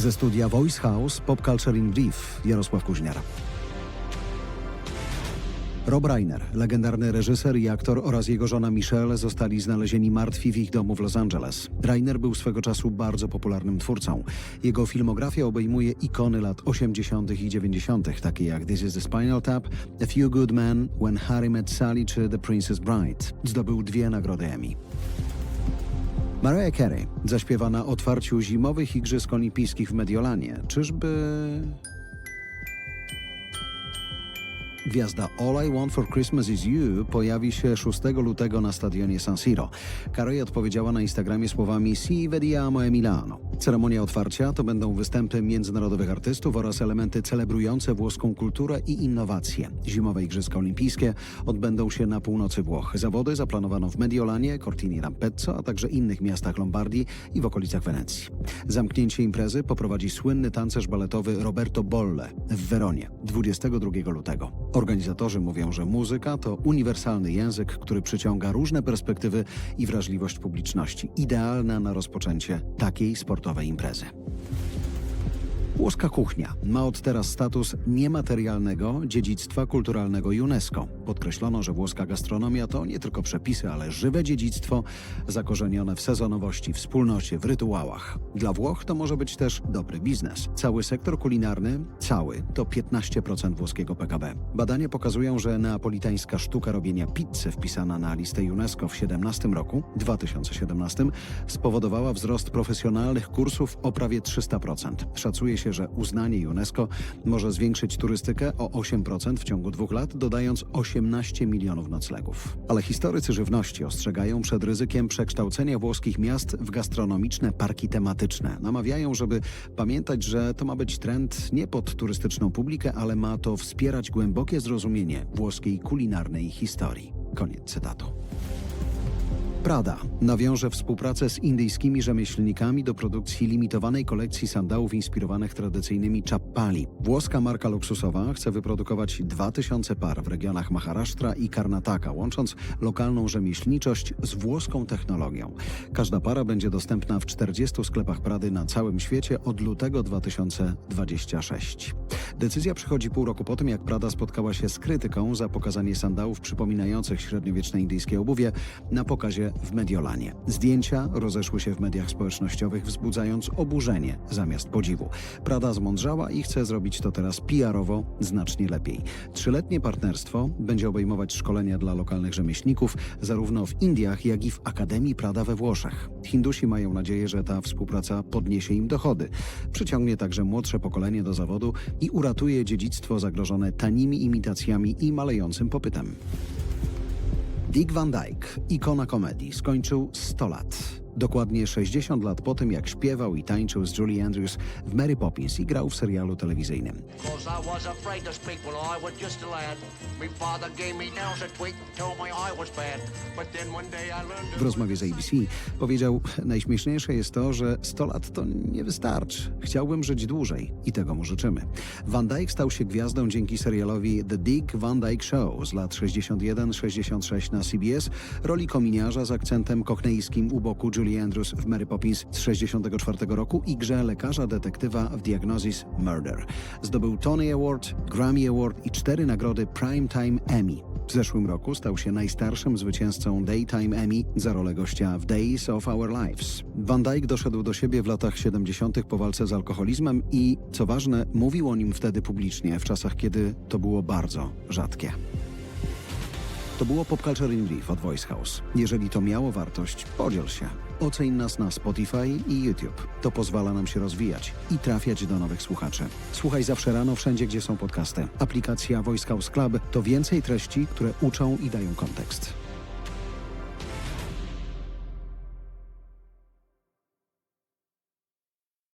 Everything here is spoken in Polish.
Ze studia Voice House Pop Culture in Brief Jarosław Kuźniar. Rob Reiner, legendarny reżyser i aktor oraz jego żona Michelle zostali znalezieni martwi w ich domu w Los Angeles. Reiner był swego czasu bardzo popularnym twórcą. Jego filmografia obejmuje ikony lat 80. i 90., takie jak This is the Spinal Tap, A Few Good Men, When Harry Met Sally czy The Princess Bride. Zdobył dwie nagrody Emmy. Mariah Carey zaśpiewa na otwarciu zimowych Igrzysk Olimpijskich w Mediolanie. Czyżby... Gwiazda All I Want for Christmas is You pojawi się 6 lutego na stadionie San Siro. Carey odpowiedziała na Instagramie słowami Si vediamo e Milano. Ceremonia otwarcia to będą występy międzynarodowych artystów oraz elementy celebrujące włoską kulturę i innowacje. Zimowe Igrzyska Olimpijskie odbędą się na północy Włoch. Zawody zaplanowano w Mediolanie, Cortini d'Ampezzo, a także innych miastach Lombardii i w okolicach Wenecji. Zamknięcie imprezy poprowadzi słynny tancerz baletowy Roberto Bolle w Weronie 22 lutego. Organizatorzy mówią, że muzyka to uniwersalny język, który przyciąga różne perspektywy i wrażliwość publiczności. Idealna na rozpoczęcie takiej sportowej imprezy. Włoska kuchnia ma od teraz status niematerialnego dziedzictwa kulturalnego UNESCO. Podkreślono, że włoska gastronomia to nie tylko przepisy, ale żywe dziedzictwo zakorzenione w sezonowości, wspólnocie, w rytuałach. Dla Włoch to może być też dobry biznes. Cały sektor kulinarny, cały, to 15% włoskiego PKB. Badania pokazują, że neapolitańska sztuka robienia pizzy wpisana na listę UNESCO w 17 roku, 2017, spowodowała wzrost profesjonalnych kursów o prawie 300%. Szacuje się, że uznanie UNESCO może zwiększyć turystykę o 8% w ciągu dwóch lat, dodając 18 milionów noclegów. Ale historycy żywności ostrzegają przed ryzykiem przekształcenia włoskich miast w gastronomiczne parki tematyczne. Namawiają, żeby pamiętać, że to ma być trend nie pod turystyczną publikę, ale ma to wspierać głębokie zrozumienie włoskiej kulinarnej historii. Koniec cytatu. Prada nawiąże współpracę z indyjskimi rzemieślnikami do produkcji limitowanej kolekcji sandałów inspirowanych tradycyjnymi czappali. Włoska marka luksusowa chce wyprodukować 2000 par w regionach Maharashtra i Karnataka, łącząc lokalną rzemieślniczość z włoską technologią. Każda para będzie dostępna w 40 sklepach Prady na całym świecie od lutego 2026. Decyzja przychodzi pół roku po tym, jak Prada spotkała się z krytyką za pokazanie sandałów przypominających średniowieczne indyjskie obuwie na pokazie w Mediolanie. Zdjęcia rozeszły się w mediach społecznościowych, wzbudzając oburzenie zamiast podziwu. Prada zmądrzała i chce zrobić to teraz PR-owo znacznie lepiej. Trzyletnie partnerstwo będzie obejmować szkolenia dla lokalnych rzemieślników zarówno w Indiach, jak i w Akademii Prada we Włoszech. Hindusi mają nadzieję, że ta współpraca podniesie im dochody. Przyciągnie także młodsze pokolenie do zawodu i uratuje dziedzictwo zagrożone tanimi imitacjami i malejącym popytem. Dick Van Dyke, ikona komedii, skończył 100 lat. Dokładnie 60 lat po tym, jak śpiewał i tańczył z Julie Andrews w Mary Poppins i grał w serialu telewizyjnym. W rozmowie z ABC powiedział: Najśmieszniejsze jest to, że 100 lat to nie wystarczy. Chciałbym żyć dłużej i tego mu życzymy. Van Dyke stał się gwiazdą dzięki serialowi The Dick Van Dyke Show z lat 61-66 na CBS, roli kominiarza z akcentem koknejskim u boku Julie Andrews w Mary Poppins z 64 roku i grze lekarza detektywa w Diagnosis Murder. Zdobył Tony Award, Grammy Award i cztery nagrody Primetime Emmy. W zeszłym roku stał się najstarszym zwycięzcą Daytime Emmy za rolę gościa w Days of Our Lives. Van Dyke doszedł do siebie w latach 70. po walce z alkoholizmem i, co ważne, mówił o nim wtedy publicznie, w czasach, kiedy to było bardzo rzadkie. To było Pop Culture in od Voice House. Jeżeli to miało wartość, podziel się. Oceń nas na Spotify i YouTube. To pozwala nam się rozwijać i trafiać do nowych słuchaczy. Słuchaj zawsze rano wszędzie, gdzie są podcasty. Aplikacja Voice House Club to więcej treści, które uczą i dają kontekst.